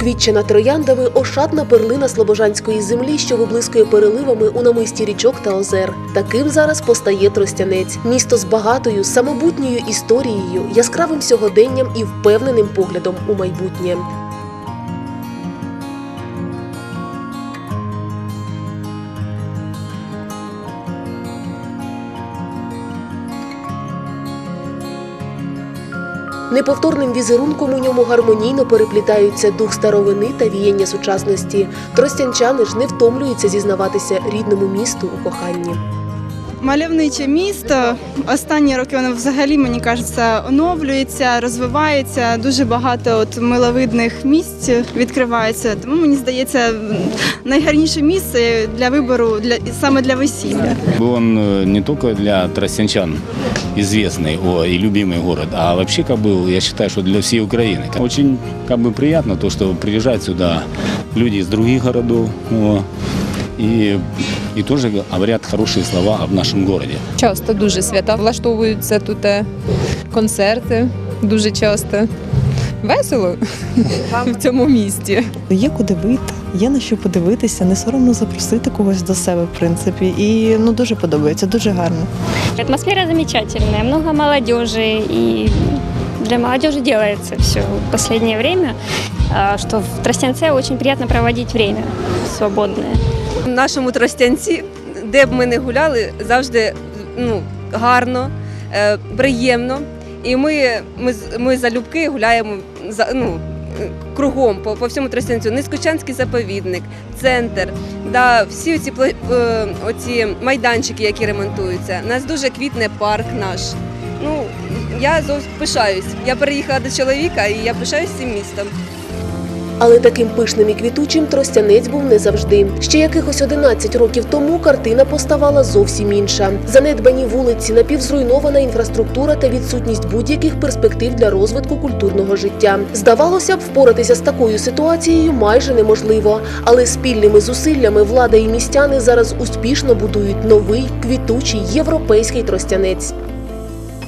Квітчина трояндами ошатна перлина слобожанської землі, що виблискує переливами у намисті річок та озер. Таким зараз постає Тростянець, місто з багатою самобутньою історією, яскравим сьогоденням і впевненим поглядом у майбутнє. Неповторним візерунком у ньому гармонійно переплітаються дух старовини та віяння сучасності. Тростянчани ж не втомлюються зізнаватися рідному місту у коханні. Мальовниче місто. Останні роки воно взагалі, мені кажеться, оновлюється, розвивається. Дуже багато от миловидних місць відкривається. Тому мені здається, найгарніше місце для вибору для саме для весілля. Он э, не только для тростянчан известный о, и любимый город, а вообще, как бы, я считаю, что для всей Украины. Очень как бы, приятно то, что приезжают сюда люди из других городов о, и, и тоже говорят хорошие слова об нашем городе. Часто дуже свята влаштовуються тут е, концерти дуже часто. Весело в цьому місті. Є куди вийти, є на що подивитися, не соромно запросити когось до себе, в принципі. І ну дуже подобається, дуже гарно. Атмосфера замечательная, много молодежи, и для молодежи делается все в последнее время, а, что в Тростянце очень приятно проводить время свободное. В нашому Тростянці, де б ми не гуляли, завжди ну, гарно, е, приємно. І ми, ми, ми залюбки гуляємо за, ну, е, кругом по, по всьому Тростянцю. Низкочанський заповідник, центр, да, всі ці оці майданчики, які ремонтуються. У нас дуже квітне парк наш. Ну, я пишаюсь. Я переїхала до чоловіка і я пишаюсь цим містом. Але таким пишним і квітучим Тростянець був не завжди. Ще якихось 11 років тому картина поставала зовсім інша. Занедбані вулиці, напівзруйнована інфраструктура та відсутність будь-яких перспектив для розвитку культурного життя. Здавалося б, впоратися з такою ситуацією майже неможливо. Але спільними зусиллями влада і містяни зараз успішно будують новий квітучий європейський тростянець.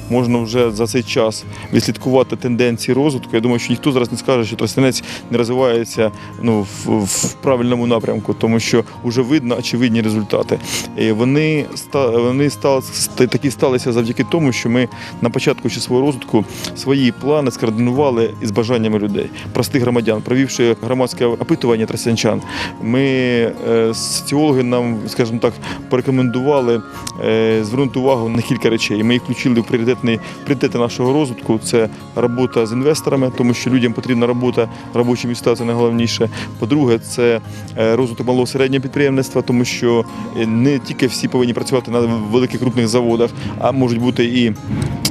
Можна вже за цей час відслідкувати тенденції розвитку. Я думаю, що ніхто зараз не скаже, що Тростянець не розвивається ну, в, в правильному напрямку, тому що вже видно очевидні результати. І вони, вони стали, такі сталися завдяки тому, що ми на початку ще свого розвитку свої плани скоординували із бажаннями людей, простих громадян, провівши громадське опитування тростянчан. Ми е, соціологи нам, скажімо так, порекомендували е, звернути увагу на кілька речей. Ми їх включили в пріоритетні пріоритети нашого розвитку. Це робота з інвесторами, тому що людям потрібна робота, робочі міста це найголовніше. По-друге, це е, розвиток малого середнього підприємництва, тому що е, не тільки всі повинні працювати на великих крупних заводах, а можуть бути і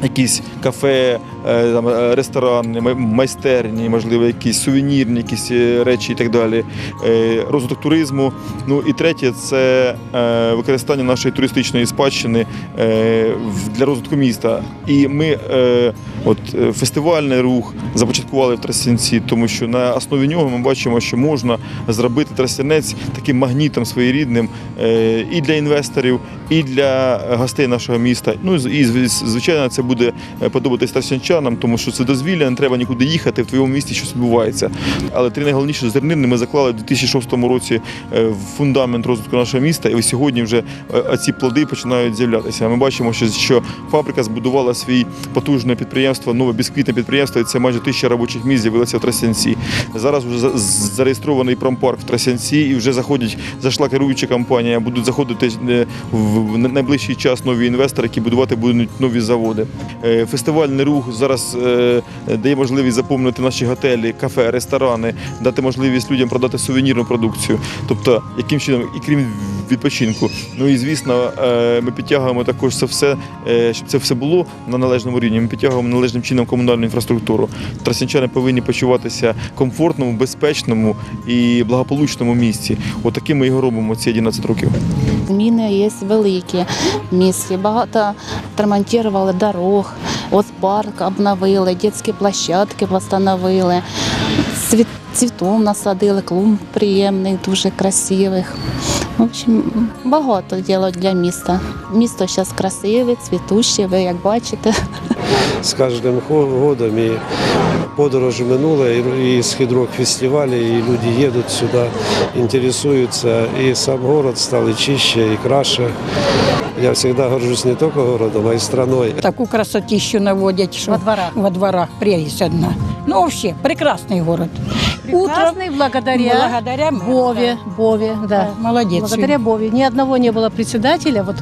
якісь кафе, е, ресторани, май- майстерні, можливо, якісь сувенірні якісь речі і так далі. Розвиток туризму. Ну і третє це використання нашої туристичної спадщини для розвитку міста. І ми е, от е, фестивальний рух започаткували в Тростянці, тому що на основі нього ми бачимо, що можна зробити Тростянець таким магнітом своєрідним е, і для інвесторів, і для гостей нашого міста. Ну і звичайно, це буде е, подобатись тростянчанам, тому що це дозвілля, не треба нікуди їхати. В твоєму місті щось відбувається. Але три найголовніші зернини ми заклали в 2006 році е, в фундамент розвитку нашого міста, і сьогодні вже е, ці плоди починають з'являтися. Ми бачимо, що, фабрика збудувала свій потужне підприємство, нове бісквітне підприємство, і це майже тисяча робочих місць з'явилося в Тростянці. Зараз вже за- зареєстрований промпарк в Тростянці, і вже заходять зайшла керуюча компанія. Будуть заходити е, в найближчий час нові інвестори, які будувати будуть нові заводи. Е, Фестивальний рух зараз е, дає можливість заповнити наші готелі, кафе, ресторани, дати можливість людям продати сувенірну продукцію. Тобто, яким чином, і крім відпочинку. Ну і звісно, е, ми підтягуємо також це все, щоб це все було на належному рівні. Ми підтягуємо належним чином комунальну інфраструктуру. Тростянчани повинні почуватися комфортному, безпечному і благополучному місці. Отаким ми його робимо ці 11 років. Зміни є великі місті. Багато ремонтували дорог, от парк обновили, дитячі площадки встановили, цвіт, цвітов насадили, клумб приємних, дуже красивих. В общем, багато діло для міста. Місто зараз красиве, цвітуще, ви як бачите. З кожним годом і подорож минула, минуле, і, з хідрок фестивалі, і люди їдуть сюди, інтересуються. І сам город став чище, і краще. Я завжди горжусь не тільки городом, а й страною. Таку красотищу наводять, що во дворах, во дворах прелість одна. Ну, вообще, прекрасный город. Прекрасный благодаря, благодаря Бове, Бове, да. Молодец. Благодаря Бове. Ни одного не было председателя, вот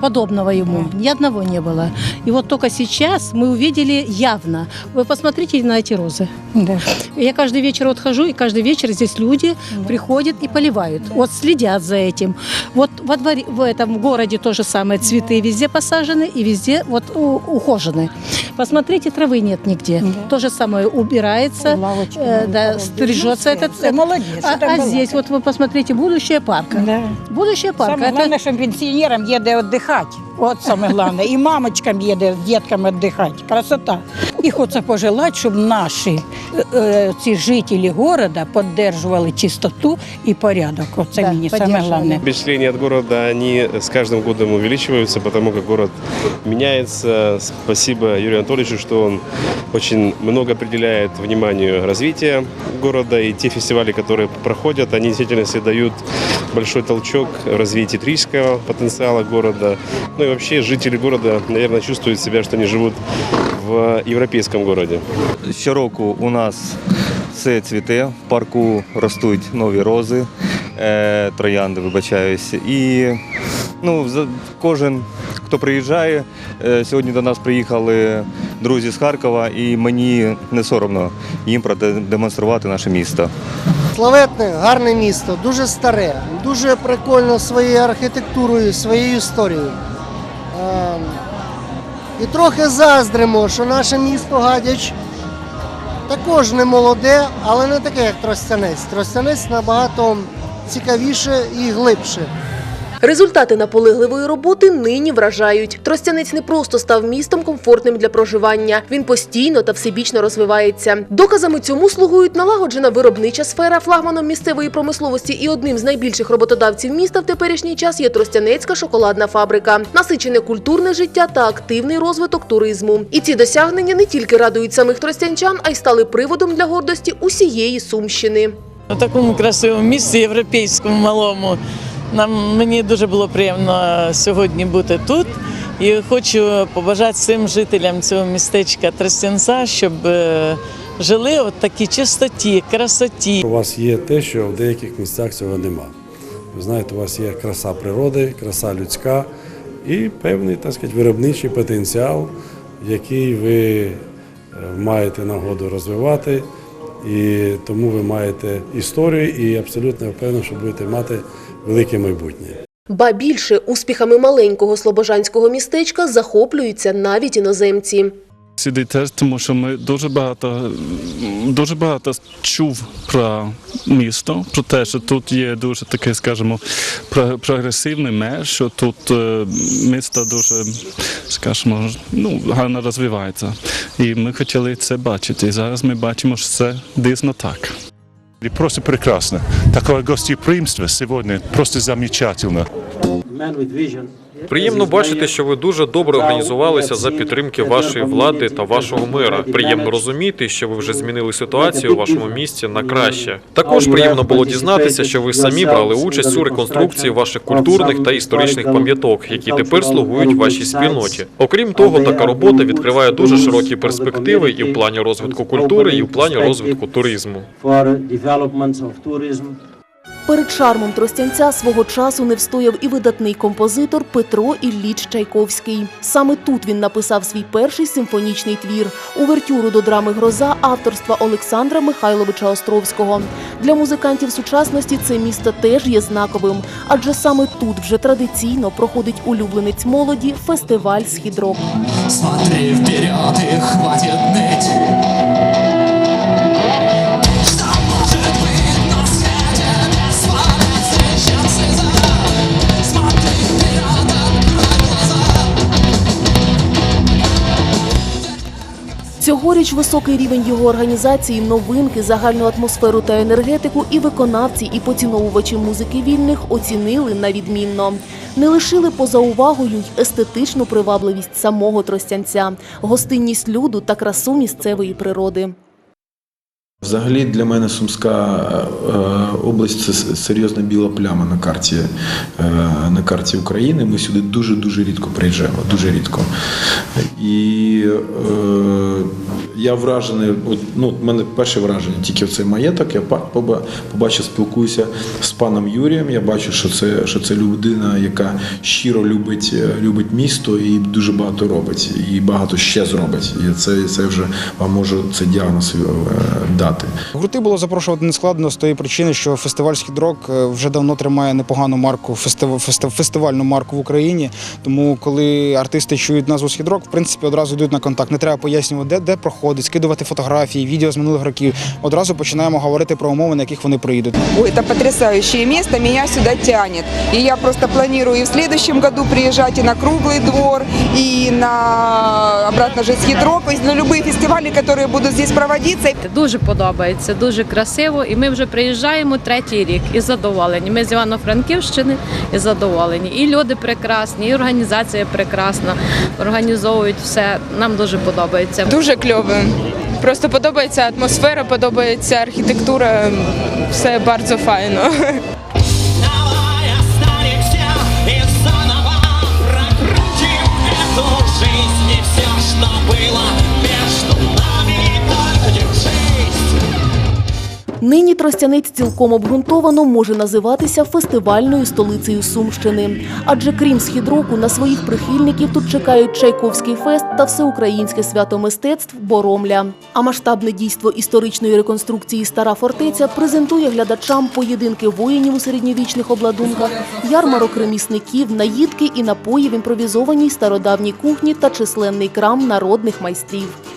подобного ему, ни одного не было. И вот только сейчас мы увидели явно. Вы посмотрите на эти розы. Да. Я каждый вечер вот хожу, и каждый вечер здесь люди приходят и поливают. Вот следят за этим. Вот во дворе, в этом городе то же самое. Цветы везде посажены и везде вот у- ухожены. Посмотрите, травы нет нигде. Да. То же самое убирается, Лавочки, э, да, ну, стрижется все, этот. все, молодец. А, это а было. здесь вот вы посмотрите, будущее парка. Да. Будущее парка. Саме Это- головне, що пенсіонерам є де віддихати. От саме головне. І мамочкам є де діткам віддихати. Красота. І хочу пожелати, щоб наші е, е, ці жителі города підтримували чистоту і порядок. Оце Да, мені саме поддерживали. головне. Впечатления от города, они с каждым годом увеличиваются, потому как город меняется. Спасибо Юрию Анатольевичу, что он очень много определяет вниманию развития города. И те фестивали, которые проходят, они действительно себе дают большой толчок в развитии туристического потенциала города. Ну и вообще жители города, наверное, чувствуют себя, что они живут в европейском городе. Щороку у нас все цвіте, в парку ростуть нові рози, е, троянди, вибачаюсь. І ну, кожен, хто приїжджає, е, сьогодні до нас приїхали друзі з Харкова, і мені не соромно їм продемонструвати наше місто. Славетне, гарне місто, дуже старе, дуже прикольно своєю архітектурою, своєю історією. Ем, І трохи заздримо, що наше місто Гадяч також не молоде, але не таке, як Тростянець. Тростянець набагато цікавіше і глибше. Результати наполегливої роботи нині вражають. Тростянець не просто став містом комфортним для проживання. Він постійно та всебічно розвивається. Доказами цьому слугують налагоджена виробнича сфера флагманом місцевої промисловості і одним з найбільших роботодавців міста в теперішній час є Тростянецька шоколадна фабрика, насичене культурне життя та активний розвиток туризму. І ці досягнення не тільки радують самих тростянчан, а й стали приводом для гордості усієї Сумщини. У такому красивому місці, європейському малому. Нам мені дуже було приємно сьогодні бути тут. І хочу побажати всім жителям цього містечка Тростянця, щоб е, жили от такій чистоті, красоті. У вас є те, що в деяких місцях цього нема. Ви знаєте, у вас є краса природи, краса людська і певний так сказати, виробничий потенціал, який ви е, маєте нагоду розвивати. І тому ви маєте історію і абсолютно впевнений, що будете мати велике майбутнє. Ба більше успіхами маленького слобожанського містечка захоплюються навіть іноземці. Сидите, тому що ми дуже багато, дуже багато чув про місто, про те, що тут є дуже таке, скажімо, про- прогресивний мер, що тут е, місто дуже, скажімо, ну, гарно розвивається. І ми хотіли це бачити. І зараз ми бачимо, що це дійсно так. Просто прекрасно. Такое гостеприимство сегодня просто замечательно. Приємно бачити, що ви дуже добре організувалися за підтримки вашої влади та вашого мера. Приємно розуміти, що ви вже змінили ситуацію у вашому місті на краще. Також приємно було дізнатися, що ви самі брали участь у реконструкції ваших культурних та історичних пам'яток, які тепер слугують вашій спільноті. Окрім того, така робота відкриває дуже широкі перспективи і в плані розвитку культури, і в плані розвитку туризму. Перед шармом Тростянця свого часу не встояв і видатний композитор Петро Ілліч Чайковський. Саме тут він написав свій перший симфонічний твір увертюру до драми Гроза авторства Олександра Михайловича Островського. Для музикантів сучасності це місто теж є знаковим, адже саме тут вже традиційно проходить улюбленець молоді фестиваль Східрок. Смотри вперед и хватит ныть Цьогоріч високий рівень його організації, новинки, загальну атмосферу та енергетику і виконавці, і поціновувачі музики вільних оцінили на відмінно. Не лишили поза увагою й естетичну привабливість самого Тростянця, гостинність люду та красу місцевої природи. Взагалі для мене Сумська е, область це серйозна біла пляма на карті, е, на карті України. Ми сюди дуже-дуже рідко приїжджаємо, дуже рідко. І е, я вражений, ну, в мене перше враження тільки в цей маєток. Я побачив, спілкуюся з паном Юрієм. Я бачу, що це, що це людина, яка щиро любить, е, любить місто і дуже багато робить, і багато ще зробить. І це, це вже вам можу це діагноз е, дати. Гурти було запрошувати не складно з тої причини, що фестиваль «Східрок» е, вже давно тримає непогану марку, фестив- фестив- фестивальну марку в Україні. Тому, коли артисти чують назву «Східрок», в принципі, одразу йдуть на контакт. Не треба пояснювати, де, де проходить, скидувати фотографії, відео з минулих років. Одразу починаємо говорити про умови, на яких вони приїдуть. Ой, это потрясающее место, меня сюда тянет. И я просто планирую и в следующем году приезжать и на Круглый двор, и на обратно же Схидрок, и на любые фестивали, которые будут здесь проводиться. Дуже подобається, дуже красиво. І ми вже приїжджаємо третій рік і задоволені. Ми з Івано-Франківщини і задоволені. І люди прекрасні, і організація прекрасна. Організовують все. Нам дуже подобається. Дуже кльово. Просто подобається атмосфера, подобається архітектура, все дуже файно. Нині Тростянець цілком обґрунтовано може називатися фестивальною столицею Сумщини. Адже крім східроку, на своїх прихильників тут чекають Чайковський фест та всеукраїнське свято мистецтв Боромля. А масштабне дійство історичної реконструкції Стара фортеця презентує глядачам поєдинки воїнів у середньовічних обладунках, ярмарок ремісників, наїдки і напої в імпровізованій стародавній кухні та численний крам народних майстрів.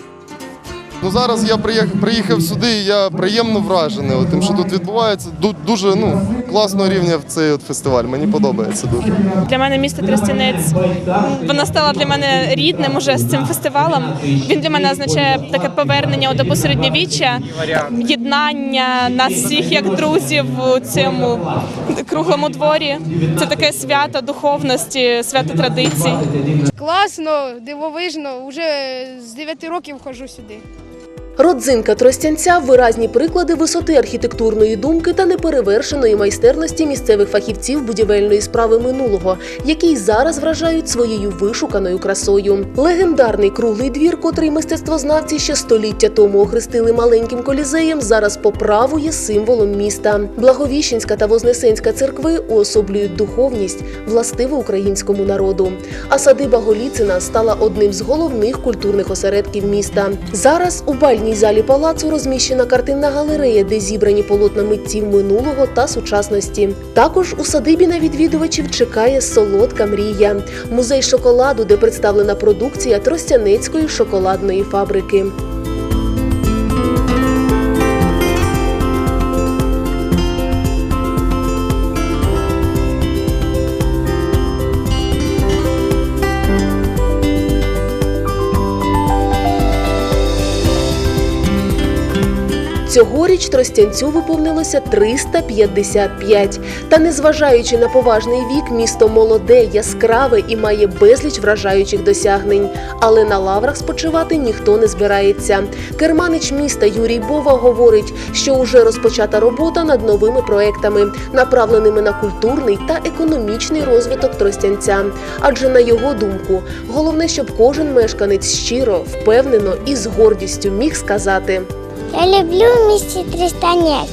Ну зараз я приїхав, приїхав сюди, і я приємно вражений от тим, що тут відбувається. Ду- Дуже ну класного рівня в цей от фестиваль. Мені подобається дуже. Для мене місто Тростянець воно стало для мене рідним уже з цим фестивалем. Він для мене означає таке повернення до посередньовіччя, єднання нас всіх як друзів у цьому круглому дворі. Це таке свято духовності, свято традицій. Класно, дивовижно. Уже з 9 років ходжу сюди. Родзинка Тростянця виразні приклади висоти архітектурної думки та неперевершеної майстерності місцевих фахівців будівельної справи минулого, які й зараз вражають своєю вишуканою красою. Легендарний круглий двір, котрий мистецтвознавці ще століття тому охрестили маленьким колізеєм, зараз по праву є символом міста. Благовіщенська та Вознесенська церкви уособлюють духовність, властиву українському народу. А садиба Голіцина стала одним з головних культурних осередків міста. Зараз у бальній залі палацу розміщена картинна галерея, де зібрані полотна митців минулого та сучасності. Також у садибі на відвідувачів чекає солодка мрія, музей шоколаду, де представлена продукція Тростянецької шоколадної фабрики. Цьогоріч Тростянцю виповнилося 355. Та незважаючи на поважний вік, місто молоде, яскраве і має безліч вражаючих досягнень. Але на лаврах спочивати ніхто не збирається. Керманич міста Юрій Бова говорить, що уже розпочата робота над новими проектами, направленими на культурний та економічний розвиток Тростянця. Адже на його думку, головне, щоб кожен мешканець щиро, впевнено і з гордістю міг сказати. Я люблю місті Трістанець.